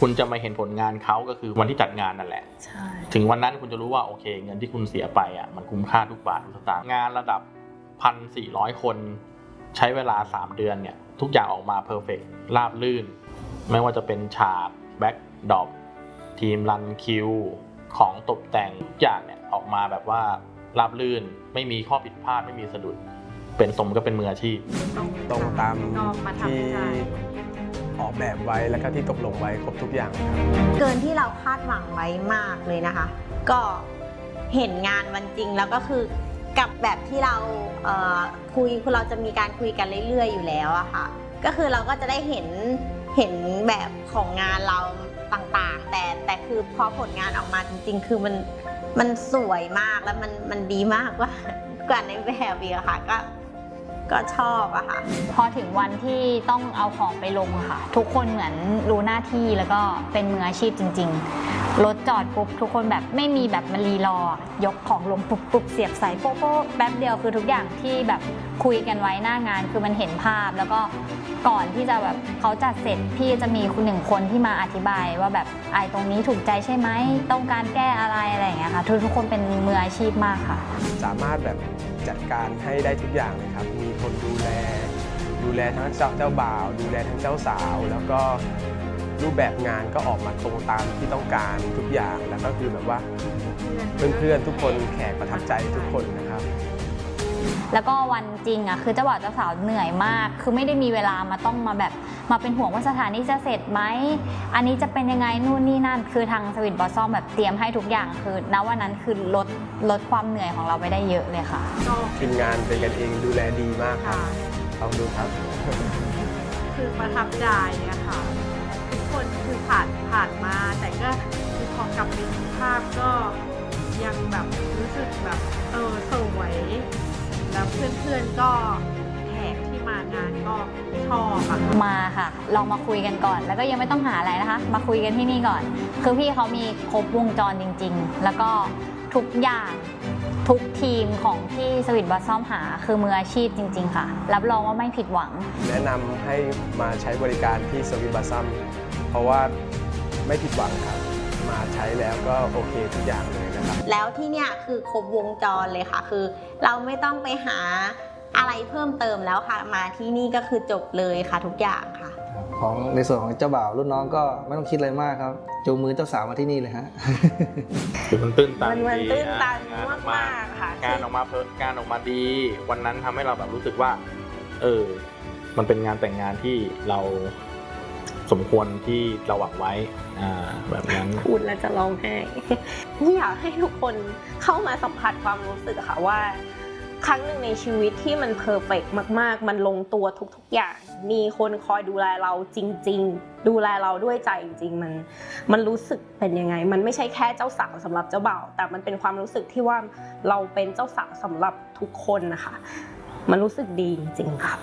คุณจะมาเห็นผลงานเขาก็คือวันที่จัดงานนั่นแหละ ใช่ ถึงวันนั้นคุณจะรู้ว่าโอเค เงินที่คุณเสียไปอะมันคุ้มค่าทุกบาททุกสตางค์งานระดับพันสี่ร้อยคน ใช้เวลา 3 เดือนเนี่ย ทุกอย่างออกมาเพอร์เฟกราบลื่น ไม่ว่าจะเป็นฉากแบ็กดอปทีมรันคิวของตกแต่งทุกอย่างเนี่ยออกมาแบบว่าราบลื่น ไม่มีข้อผิดพลาดไม่มีสะดุด เป็นสมก็เป็นมืออาชีพ ตรงตามก็มาทำที่ให้ได้ ออกแบบไว้แล้วก็ที่ตกลงไว้ครบทุกอย่างครับเกินที่เราคาดหวังไว้มากเลยนะคะ ก็เห็นงานวันจริงแล้วก็คือกับแบบที่เราเคุยคือเราจะมีการคุยกันเรื่อย ๆ อยู่แล้วอะค่ะ ก็คือเราก็จะได้เห็นเห็นแบบของงานเราต่างๆ แต่แต่คือพอผลงานออกมาจริง ๆ คือมันมันสวยมากแล้วมันมันดีมากกว่ากว่าในแบบอีกค่ะก็ ก็ชอบอะค่ะ พอถึงวันที่ต้องเอาของไปลงอะค่ะ ทุกคนเหมือนรู้หน้าที่แล้วก็เป็นมืออาชีพจริง ๆ รถจอดปุ๊บทุกคนแบบไม่มีแบบมารีรอยกของลงปุ๊บปุ๊บเสียบส่โป๊ะโป๊ะแป๊บเดียวคือทุกอย่างที่แบบคุยกันไว้หน้างาน คือมันเห็นภาพแล้วก็ก่อนที่จะแบบเขาจัดเสร็จพี่จะมีคุณหนึ่งคนที่มาอธิบายว่าแบบไอ้ตรงนี้ถูกใจใช่ไหมต้องการแก้อะไรอะไรอย่างเงี้ยค่ะทุกทุกคนเป็นมืออาชีพมากค่ะ สามารถแบบ จัดการให้ได้ทุกอย่างเลยครับ มีคนดูแล ดูแลทั้งเจ้าเจ้าบ่าว ดูแลทั้งเจ้าสาว แล้วก็รูปแบบงานก็ออกมาตรงตามที่ต้องการทุกอย่าง แล้วก็คือแบบว่าเพื่อนๆทุกคนแขกประทับใจทุกคนนะครับ แล้วก็วันจริงอะคือเจ้าบ่าวเจ้าสาวเหนื่อยมาก คือไม่ได้มีเวลามาต้องมาแบบมาเป็นห่วงว่าสถานที่จะเสร็จไหมอันนี้จะเป็นยังไงนู่นนี่นั่น คือทางสวิตบอสซอมแบบเตรียมให้ทุกอย่างคือณวันนั้นคือลดลดความเหนื่อยของเราไปได้เยอะเลยค่ะก็ทีมงานเป็นกันเองดูแลดีมากครับค่ะลองดูครับ คือประทับใจอะค่ะ ทุกคนคือผ่านผ่านมา แต่ก็คือพอกลับไปดูภาพก็ยังแบบรู้สึกแบบเออสวยแล้ว เพื่อนๆก็แขกที่มางานก็ชอบอะค่ะมาค่ะ ลองมาคุยกันก่อน แล้วก็ยังไม่ต้องหาอะไรนะคะ มาคุยกันที่นี่ก่อน คือพี่เขามีครบวงจรจริง ๆ แล้วก็ทุกอย่างทุกทีมของที่สวิตบอสซอมหาคือมืออาชีพจริง ๆ ค่ะ รับรองว่าไม่ผิดหวัง แนะนำให้มาใช้บริการที่สวิตบัสซัมเพราะว่าไม่ผิดหวังครับ มาใช้แล้วก็โอเคทุกอย่างเลยนะครับ แล้วที่เนี่ยคือครบวงจรเลยค่ะ คือเราไม่ต้องไปหาอะไรเพิ่มเติมแล้วค่ะ มาที่นี่ก็คือจบเลยค่ะทุกอย่างค่ะ ของในส่วนของเจ้าบ่าวรุ่นน้องก็ไม่ต้องคิดอะไรมากครับจูงมือเจ้าสาวมาที่นี่เลยฮะ คือมันตื้นตันมันมันดีตื้นตันอะมากๆค่ะ งานออกมาเพลินงานออกมาดี วันนั้นทำให้เราแบบรู้สึกว่า เออ มันเป็นงานแต่งงานที่เรา สมควรที่เราหวังไว้แบบนั้นพูดแล้วจะร้องไห้อยากให้ทุกคนเข้ามาสัมผัสความรู้สึกค่ะว่า ครั้งหนึ่งในชีวิตที่มันเพอร์เฟกมาก ๆ มันลงตัวทุก ๆ อย่าง มีคนคอยดูแลเราจริง ๆ ดูแลเราด้วยใจจริง ๆ มัน มันรู้สึกเป็นยังไง มันไม่ใช่แค่เจ้าสาวสำหรับเจ้าบ่าวแต่มันเป็นความรู้สึกที่ว่าเราเป็นเจ้าสาวสำหรับทุกคนนะคะ มันรู้สึกดีจริงๆค่ะ